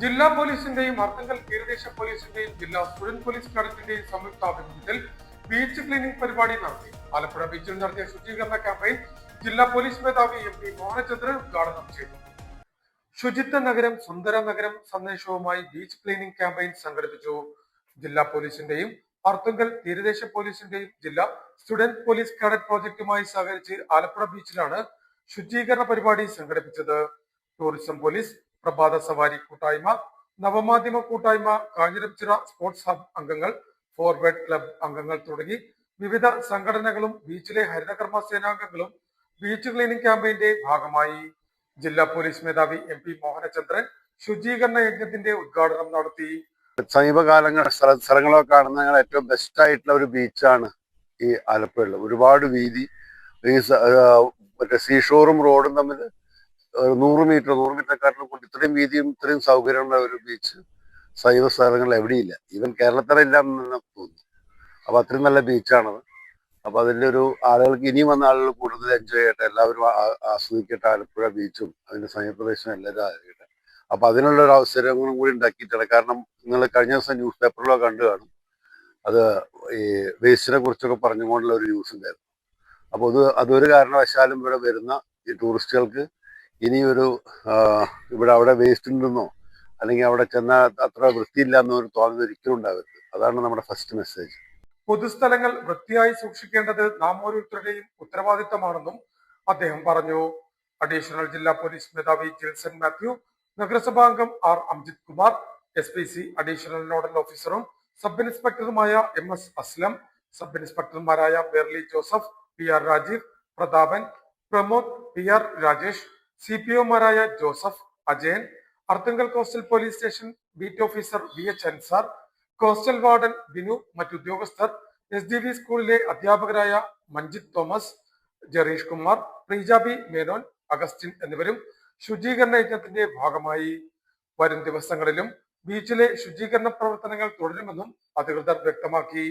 ജില്ലാ പോലീസിന്റെയും അർത്തങ്കൽ തീരദേശ പോലീസിന്റെയും ജില്ലാ സ്റ്റുഡന്റ് പോലീസ് കാഡറ്റിന്റെയും സംയുക്താഭിമുഖ്യത്തിൽ ബീച്ച് ക്ലീനിംഗ് പരിപാടി നടത്തി. ആലപ്പുഴ ബീച്ചിൽ നടത്തിയ ശുചീകരണ ക്യാമ്പയിൻ ജില്ലാ പോലീസ് മേധാവി എം പി മോഹനചന്ദ്രൻ ഉദ്ഘാടനം ചെയ്തു. ശുചിത്വ നഗരം സുന്ദര നഗരം സന്ദേശവുമായി ബീച്ച് ക്ലീനിംഗ് ക്യാമ്പയിൻ സംഘടിപ്പിച്ചു. ജില്ലാ പോലീസിന്റെയും അർത്തുങ്കൽ തീരദേശ പോലീസിന്റെയും ജില്ലാ സ്റ്റുഡന്റ് പോലീസ് കാഡറ്റ് പ്രോജക്റ്റുമായി സഹകരിച്ച് ആലപ്പുഴ ബീച്ചിലാണ് ശുചീകരണ പരിപാടി സംഘടിപ്പിച്ചത്. ടൂറിസം പോലീസ് പ്രഭാത സവാരി കൂട്ടായ്മ നവമാധ്യമ കൂട്ടായ്മ കാഞ്ഞിരച്ചിറ സ്പോർട്സ് ഹബ് അംഗങ്ങൾ ഫോർവേഡ് ക്ലബ് അംഗങ്ങൾ തുടങ്ങി വിവിധ സംഘടനകളും ബീച്ചിലെ ഹരിതകർമ്മ സേനാംഗങ്ങളും ബീച്ച് ക്ലീനിംഗ് ക്യാമ്പയിന്റെ ഭാഗമായി. ജില്ലാ പോലീസ് മേധാവി എം പി മോഹനചന്ദ്രൻ ശുചീകരണ യജ്ഞത്തിന്റെ ഉദ്ഘാടനം നടത്തി. സമീപകാലങ്ങൾ സ്ഥല സ്ഥലങ്ങളൊക്കെ കാണുന്ന ഏറ്റവും ബെസ്റ്റ് ആയിട്ടുള്ള ഒരു ബീച്ചാണ് ഈ ആലപ്പുഴയിൽ ഒരുപാട് വീതി ഈ മറ്റേ സീഷോറും റോഡും തമ്മിൽ നൂറ് മീറ്റർ നൂറ് മീറ്റർക്കാട്ടിലും കൊണ്ട് ഇത്രയും വീതിയും ഇത്രയും സൗകര്യമുള്ള ഒരു ബീച്ച് സൈവ സ്ഥലങ്ങൾ എവിടെയില്ല. ഈവൻ കേരളത്തിലെ എന്ന് നമുക്ക് തോന്നുന്നു. അപ്പൊ അത്രയും നല്ല ബീച്ചാണത് അപ്പൊ അതിന്റെ ഒരു ആളുകൾക്ക് ഇനിയും വന്ന ആളുകൾ കൂടുതൽ എൻജോയ് ചെയ്യട്ടെ. എല്ലാവരും ആസ്വദിക്കട്ടെ ആലപ്പുഴ ബീച്ചും അതിന്റെ സമീപപ്രദേശം എല്ലാവരും ആയിരിക്കട്ടെ അപ്പൊ അതിനുള്ള ഒരു അവസരങ്ങളും കൂടി ഉണ്ടാക്കിയിട്ടാണ്. കാരണം നിങ്ങൾ കഴിഞ്ഞ ദിവസം ന്യൂസ് പേപ്പറിലോ കണ്ടു കാണും. അത് ഈ വേസ്റ്റിനെ കുറിച്ചൊക്കെ പറഞ്ഞുകൊണ്ടുള്ള ഒരു ന്യൂസ് ഉണ്ടായിരുന്നു. അപ്പോൾ അത് അതൊരു കാരണവശാലും ഇവിടെ വരുന്ന ഈ ടൂറിസ്റ്റുകൾക്ക് ഇനിയൊരു ഇവിടെ അവിടെ വേസ്റ്റ് ഉണ്ടെന്നോ അല്ലെങ്കിൽ അവിടെ ചെന്നാൽ അത്ര വൃത്തിയില്ല എന്നൊരു തോന്നൽ ഒരിക്കലും ഉണ്ടാവരുത്. അതാണ് നമ്മുടെ ഫസ്റ്റ് മെസ്സേജ് പൊതുസ്ഥലങ്ങൾ വൃത്തിയായി സൂക്ഷിക്കേണ്ടത് നാം ഓരോരുത്തരുടെയും ഉത്തരവാദിത്തമാണെന്നും അദ്ദേഹം പറഞ്ഞു. അഡീഷണൽ ജില്ലാ പോലീസ് മേധാവി Jilson Mathew നഗരസഭാംഗം R Amjith Kumar S P C additional nodal ഓഫീസറും സബ് ഇൻസ്പെക്ടറുമായ M S Aslam sub ഇൻസ്പെക്ടർമാരായ Berly Joseph P R Rajeev Prathapan Pramod P R Rajesh C P ഒമാരായ Joseph Ajayan Arthunkal coastal police station beat officer V H Ansar coastal warden Binu മറ്റുദ്യോഗസ്ഥർ S D V സ്കൂളിലെ അധ്യാപകരായ മഞ്ജിത് തോമസ് ജറീഷ് കുമാർ പ്രീജാബി മേനോൻ അഗസ്റ്റിൻ എന്നിവരും ശുചീകരണ യജ്ഞത്തിന്റെ ഭാഗമായി. വരും ദിവസങ്ങളിലും ബീച്ചിലെ ശുചീകരണ പ്രവർത്തനങ്ങൾ തുടരുമെന്നും അധികൃതർ വ്യക്തമാക്കി.